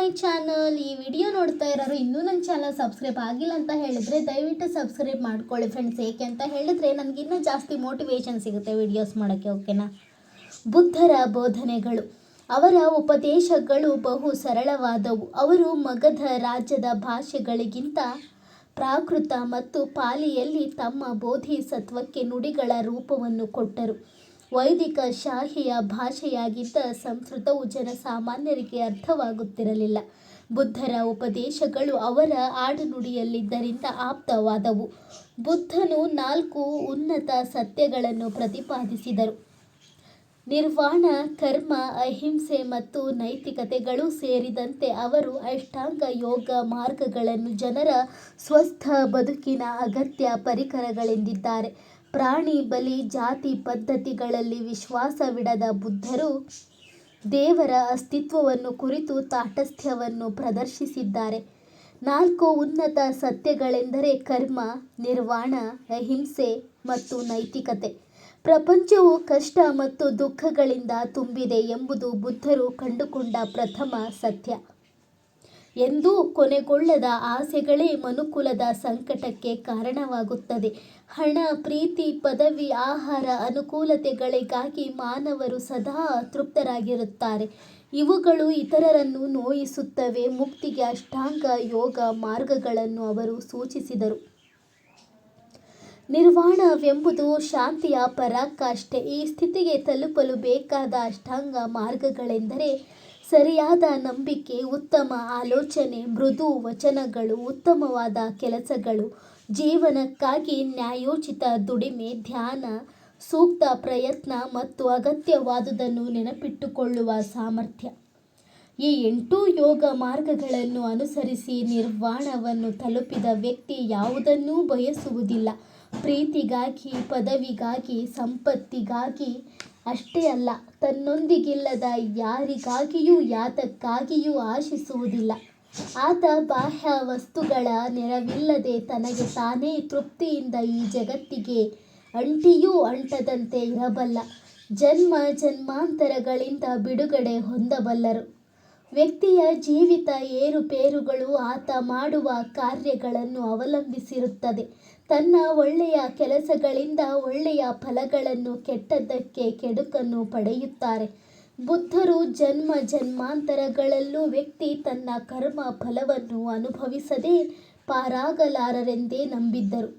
My channel, ಈ video ನೋಡ್ತಾ ಇರೋರು ಇನ್ನೂ ನನ್ನ ಚಾನಲ್ ಸಬ್ಸ್ಕ್ರೈಬ್ ಆಗಿಲ್ಲ ಅಂತ ಹೇಳಿದ್ರೆ ದಯವಿಟ್ಟು ಸಬ್ಸ್ಕ್ರೈಬ್ ಮಾಡ್ಕೊಳ್ಳಿ ಫ್ರೆಂಡ್ಸ್ ಏಕೆ ಅಂತ ಹೇಳಿದ್ರೆ ಇನ್ನೂ ಜಾಸ್ತಿ ಮೋಟಿವೇಶನ್ ಸಿಗುತ್ತೆ ವಿಡಿಯೋಸ್ ಮಾಡೋಕ್ಕೆ ಓಕೆನಾ ಬುದ್ಧರ ಬೋಧನೆಗಳು. ಅವರ ಉಪದೇಶಗಳು ಬಹು ಸರಳವಾದವು. ಅವರು ಮಗಧ ರಾಜ್ಯದ ಭಾಷೆಗಳಿಗಿಂತ ಪ್ರಾಕೃತ ಮತ್ತು ಪಾಲಿಯಲ್ಲಿ ತಮ್ಮ ಬೋಧಿಸತ್ವಕ್ಕೆ ನುಡಿಗಳ ರೂಪವನ್ನು ಕೊಟ್ಟರು. ವೈದಿಕ ಶಾಹಿಯ ಭಾಷೆಯಾಗಿದ್ದ ಸಂಸ್ಕೃತವು ಜನಸಾಮಾನ್ಯರಿಗೆ ಅರ್ಥವಾಗುತ್ತಿರಲಿಲ್ಲ. ಬುದ್ಧರ ಉಪದೇಶಗಳು ಅವರ ಆಡುನುಡಿಯಲ್ಲಿದ್ದರಿಂದ ಆಪ್ತವಾದವು. ಬುದ್ಧನು ನಾಲ್ಕು ಉನ್ನತ ಸತ್ಯಗಳನ್ನು ಪ್ರತಿಪಾದಿಸಿದರು. ನಿರ್ವಾಣ, ಕರ್ಮ, ಅಹಿಂಸೆ ಮತ್ತು ನೈತಿಕತೆಗಳು ಸೇರಿದಂತೆ ಅವರು ಅಷ್ಟಾಂಗ ಯೋಗ ಮಾರ್ಗಗಳನ್ನು ಜನರ ಸ್ವಸ್ಥ ಬದುಕಿನ ಅಗತ್ಯ ಪರಿಕರಗಳೆಂದಿದ್ದಾರೆ. ಪ್ರಾಣಿ ಬಲಿ ಜಾತಿ ಪದ್ಧತಿಗಳಲ್ಲಿ ವಿಶ್ವಾಸವಿಡದ ಬುದ್ಧರು ದೇವರ ಅಸ್ತಿತ್ವವನ್ನು ಕುರಿತು ತಾಟಸ್ಥ್ಯವನ್ನು ಪ್ರದರ್ಶಿಸಿದ್ದಾರೆ. ನಾಲ್ಕು ಉನ್ನತ ಸತ್ಯಗಳೆಂದರೆ ಕರ್ಮ, ನಿರ್ವಾಣ, ಅಹಿಂಸೆ ಮತ್ತು ನೈತಿಕತೆ. ಪ್ರಪಂಚವು ಕಷ್ಟ ಮತ್ತು ದುಃಖಗಳಿಂದ ತುಂಬಿದೆ ಎಂಬುದು ಬುದ್ಧರು ಕಂಡುಕೊಂಡ ಪ್ರಥಮ ಸತ್ಯ. ಎಂದೂ ಕೊನೆಗೊಳ್ಳದ ಆಸೆಗಳೇ ಮನುಕುಲದ ಸಂಕಟಕ್ಕೆ ಕಾರಣವಾಗುತ್ತದೆ. ಹಣ, ಪ್ರೀತಿ, ಪದವಿ, ಆಹಾರ, ಅನುಕೂಲತೆಗಳಿಗಾಗಿ ಮಾನವರು ಸದಾ ತೃಪ್ತರಾಗಿರುತ್ತಾರೆ. ಇವುಗಳು ಇತರರನ್ನು ನೋಯಿಸುತ್ತವೆ. ಮುಕ್ತಿಗೆ ಅಷ್ಟಾಂಗ ಯೋಗ ಮಾರ್ಗಗಳನ್ನು ಅವರು ಸೂಚಿಸಿದರು. ನಿರ್ವಾಣವೆಂಬುದು ಶಾಂತಿಯ ಪರಾಕಾಷ್ಠೆ. ಈ ಸ್ಥಿತಿಗೆ ತಲುಪಲು ಬೇಕಾದ ಅಷ್ಟಾಂಗ ಮಾರ್ಗಗಳೆಂದರೆ ಸರಿಯಾದ ನಂಬಿಕೆ, ಉತ್ತಮ ಆಲೋಚನೆ, ಮೃದು ವಚನಗಳು, ಉತ್ತಮವಾದ ಕೆಲಸಗಳು, ಜೀವನಕ್ಕಾಗಿ ನ್ಯಾಯೋಚಿತ ದುಡಿಮೆ, ಧ್ಯಾನ, ಸೂಕ್ತ ಪ್ರಯತ್ನ ಮತ್ತು ಅಗತ್ಯವಾದುದನ್ನು ನೆನಪಿಟ್ಟುಕೊಳ್ಳುವ ಸಾಮರ್ಥ್ಯ. ಈ ಎಂಟು ಯೋಗ ಮಾರ್ಗಗಳನ್ನು ಅನುಸರಿಸಿ ನಿರ್ವಾಣವನ್ನು ತಲುಪಿದ ವ್ಯಕ್ತಿ ಯಾವುದನ್ನೂ ಬಯಸುವುದಿಲ್ಲ. ಪ್ರೀತಿಗಾಗಿ, ಪದವಿಗಾಗಿ, ಸಂಪತ್ತಿಗಾಗಿ ಅಷ್ಟೇ ಅಲ್ಲ, ತನ್ನೊಂದಿಗಿಲ್ಲದ ಯಾರಿಗಾಗಿಯೂ, ಯಾತಕ್ಕಾಗಿಯೂ ಆಶಿಸುವುದಿಲ್ಲ. ಆತ ಬಾಹ್ಯ ವಸ್ತುಗಳ ನೆರವಿಲ್ಲದೆ ತನಗೆ ತಾನೇ ತೃಪ್ತಿಯಿಂದ ಈ ಜಗತ್ತಿಗೆ ಅಂಟಿಯೂ ಅಂಟದಂತೆ ಇರಬಲ್ಲ, ಜನ್ಮ ಜನ್ಮಾಂತರಗಳಿಂದ ಬಿಡುಗಡೆ ಹೊಂದಬಲ್ಲರು. ವ್ಯಕ್ತಿಯ ಜೀವಿತ ಏರುಪೇರುಗಳು ಆತ ಮಾಡುವ ಕಾರ್ಯಗಳನ್ನು ಅವಲಂಬಿಸಿರುತ್ತದೆ. ತನ್ನ ಒಳ್ಳೆಯ ಕೆಲಸಗಳಿಂದ ಒಳ್ಳೆಯ ಫಲಗಳನ್ನು ಕೆಟ್ಟದ್ದಕ್ಕೆ ಕೆಡುಕನ್ನು ಪಡೆಯುತ್ತಾರೆ. ಬುದ್ಧರು ಜನ್ಮ ಜನ್ಮಾಂತರಗಳಲ್ಲೂ ವ್ಯಕ್ತಿ ತನ್ನ ಕರ್ಮ ಫಲವನ್ನು ಅನುಭವಿಸದೇ ಪಾರಾಗಲಾರರೆಂದೇ ನಂಬಿದ್ದರು.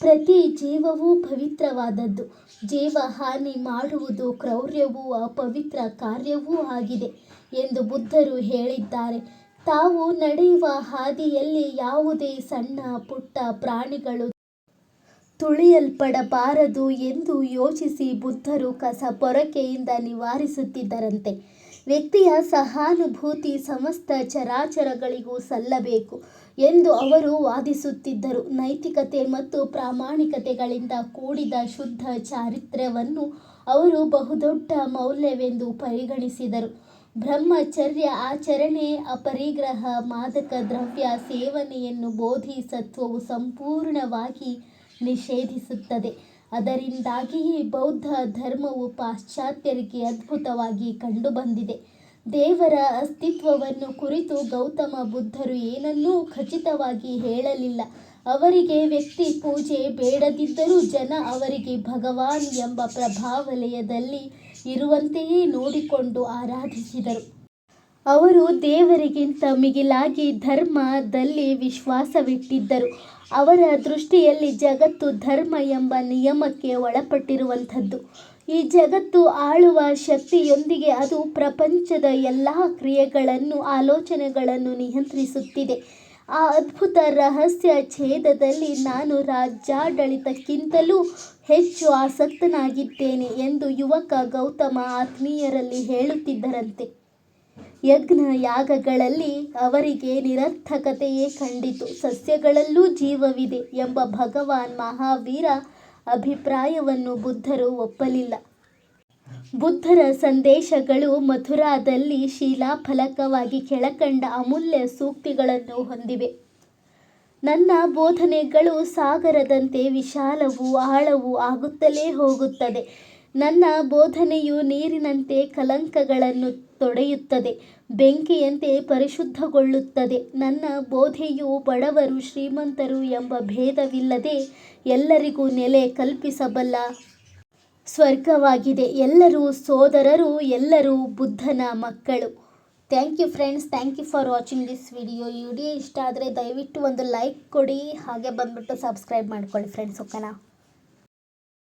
ಪ್ರತಿ ಜೀವವೂ ಪವಿತ್ರವಾದದ್ದು. ಜೀವ ಹಾನಿ ಮಾಡುವುದು ಕ್ರೌರ್ಯವೂ ಅಪವಿತ್ರ ಕಾರ್ಯವೂ ಆಗಿದೆ ಎಂದು ಬುದ್ಧರು ಹೇಳಿದ್ದಾರೆ. ತಾವು ನಡೆಯುವ ಹಾದಿಯಲ್ಲಿ ಯಾವುದೇ ಸಣ್ಣ ಪುಟ್ಟ ಪ್ರಾಣಿಗಳು ತುಳಿಯಲ್ಪಡಬಾರದು ಎಂದು ಯೋಚಿಸಿ ಬುದ್ಧರು ಕಸ ಪೊರಕೆಯಿಂದ ನಿವಾರಿಸುತ್ತಿದ್ದರಂತೆ. ವ್ಯಕ್ತಿಯ ಸಹಾನುಭೂತಿ ಸಮಸ್ತ ಚರಾಚರಗಳಿಗೂ ಸಲ್ಲಬೇಕು ಎಂದು ಅವರು ವಾದಿಸುತ್ತಿದ್ದರು. ನೈತಿಕತೆ ಮತ್ತು ಪ್ರಾಮಾಣಿಕತೆಗಳಿಂದ ಕೂಡಿದ ಶುದ್ಧ ಚಾರಿತ್ರ್ಯವನ್ನು ಅವರು ಬಹುದೊಡ್ಡ ಮೌಲ್ಯವೆಂದು ಪರಿಗಣಿಸಿದರು. ಬ್ರಹ್ಮಚರ್ಯ ಆಚರಣೆ, ಅಪರಿಗ್ರಹ, ಮಾದಕ ದ್ರವ್ಯ ಸೇವನೆಯನ್ನು ಬೋಧಿಸತ್ವವು ಸಂಪೂರ್ಣವಾಗಿ ನಿಷೇಧಿಸುತ್ತದೆ. ಅದರಿಂದಾಗಿಯೇ ಬೌದ್ಧ ಧರ್ಮವು ಪಾಶ್ಚಾತ್ಯರಿಗೆ ಅದ್ಭುತವಾಗಿ ಕಂಡುಬಂದಿದೆ. ದೇವರ ಅಸ್ತಿತ್ವವನ್ನು ಕುರಿತು ಗೌತಮ ಬುದ್ಧರು ಏನನ್ನೂ ಖಚಿತವಾಗಿ ಹೇಳಲಿಲ್ಲ. ಅವರಿಗೆ ವ್ಯಕ್ತಿ ಪೂಜೆ ಬೇಡದಿದ್ದರೂ ಜನ ಅವರಿಗೆ ಭಗವಾನ್ ಎಂಬ ಪ್ರಭಾವಲಯದಲ್ಲಿ ಇರುವಂತೆಯೇ ನೋಡಿಕೊಂಡು ಆರಾಧಿಸಿದರು. ಅವರು ದೇವರಿಗಿಂತ ಮಿಗಿಲಾಗಿ ಧರ್ಮದಲ್ಲಿ ವಿಶ್ವಾಸವಿಟ್ಟಿದ್ದರು. ಅವರ ದೃಷ್ಟಿಯಲ್ಲಿ ಜಗತ್ತು ಧರ್ಮ ಎಂಬ ನಿಯಮಕ್ಕೆ ಒಳಪಟ್ಟಿರುವಂಥದ್ದು. ಈ ಜಗತ್ತು ಆಳುವ ಶಕ್ತಿಯೊಂದಿಗೆ ಅದು ಪ್ರಪಂಚದ ಎಲ್ಲ ಕ್ರಿಯೆಗಳನ್ನು, ಆಲೋಚನೆಗಳನ್ನು ನಿಯಂತ್ರಿಸುತ್ತಿದೆ. ಆ ಅದ್ಭುತ ರಹಸ್ಯ ಛೇದದಲ್ಲಿ ನಾನು ರಾಜ್ಯಾಡಳಿತಕ್ಕಿಂತಲೂ ಹೆಚ್ಚು ಆಸಕ್ತನಾಗಿದ್ದೇನೆ ಎಂದು ಯುವಕ ಗೌತಮ ಆತ್ಮೀಯರಲ್ಲಿ ಹೇಳುತ್ತಿದ್ದರಂತೆ. ಯಜ್ಞ ಯಾಗಗಳಲ್ಲಿ ಅವರಿಗೆ ನಿರರ್ಥಕತೆಯೇ ಕಂಡಿತು. ಸಸ್ಯಗಳಲ್ಲೂ ಜೀವವಿದೆ ಎಂಬ ಭಗವಾನ್ ಮಹಾವೀರ ಅಭಿಪ್ರಾಯವನ್ನು ಬುದ್ಧರು ಒಪ್ಪಲಿಲ್ಲ. ಬುದ್ಧರ ಸಂದೇಶಗಳು ಮಥುರಾದಲ್ಲಿ ಶಿಲಾಫಲಕವಾಗಿ ಕೆಳಕಂಡ ಅಮೂಲ್ಯ ಸೂಕ್ತಿಗಳನ್ನು ಹೊಂದಿವೆ. ನನ್ನ ಬೋಧನೆಗಳು ಸಾಗರದಂತೆ ವಿಶಾಲವೂ ಆಳವೂ ಆಗುತ್ತಲೇ ಹೋಗುತ್ತದೆ. ನನ್ನ ಬೋಧನೆಯು ನೀರಿನಂತೆ ಕಲಂಕಗಳನ್ನು ತೊಡೆಯುತ್ತದೆ, ಬೆಂಕಿಯಂತೆ ಪರಿಶುದ್ಧಗೊಳ್ಳುತ್ತದೆ. ನನ್ನ ಬೋಧೆಯು ಬಡವರು ಶ್ರೀಮಂತರು ಎಂಬ ಭೇದವಿಲ್ಲದೆ ಎಲ್ಲರಿಗೂ ನೆಲೆ ಕಲ್ಪಿಸಬಲ್ಲ ಸ್ವರ್ಗವಾಗಿದೆ. ಎಲ್ಲರೂ ಸೋದರರು, ಎಲ್ಲರೂ ಬುದ್ಧನ ಮಕ್ಕಳು. Thank you friends thank you for watching this video ಈ ವಿಡಿಯೋ ಇಷ್ಟ ಆದರೆ ದಯವಿಟ್ಟು ಒಂದು ಲೈಕ್ ಕೊಡಿ. ಹಾಗೆ ಬಂದುಬಿಟ್ಟು ಸಬ್ಸ್ಕ್ರೈಬ್ ಮಾಡ್ಕೊಳ್ಳಿ ಫ್ರೆಂಡ್ಸ್ ಓಕೆನಾ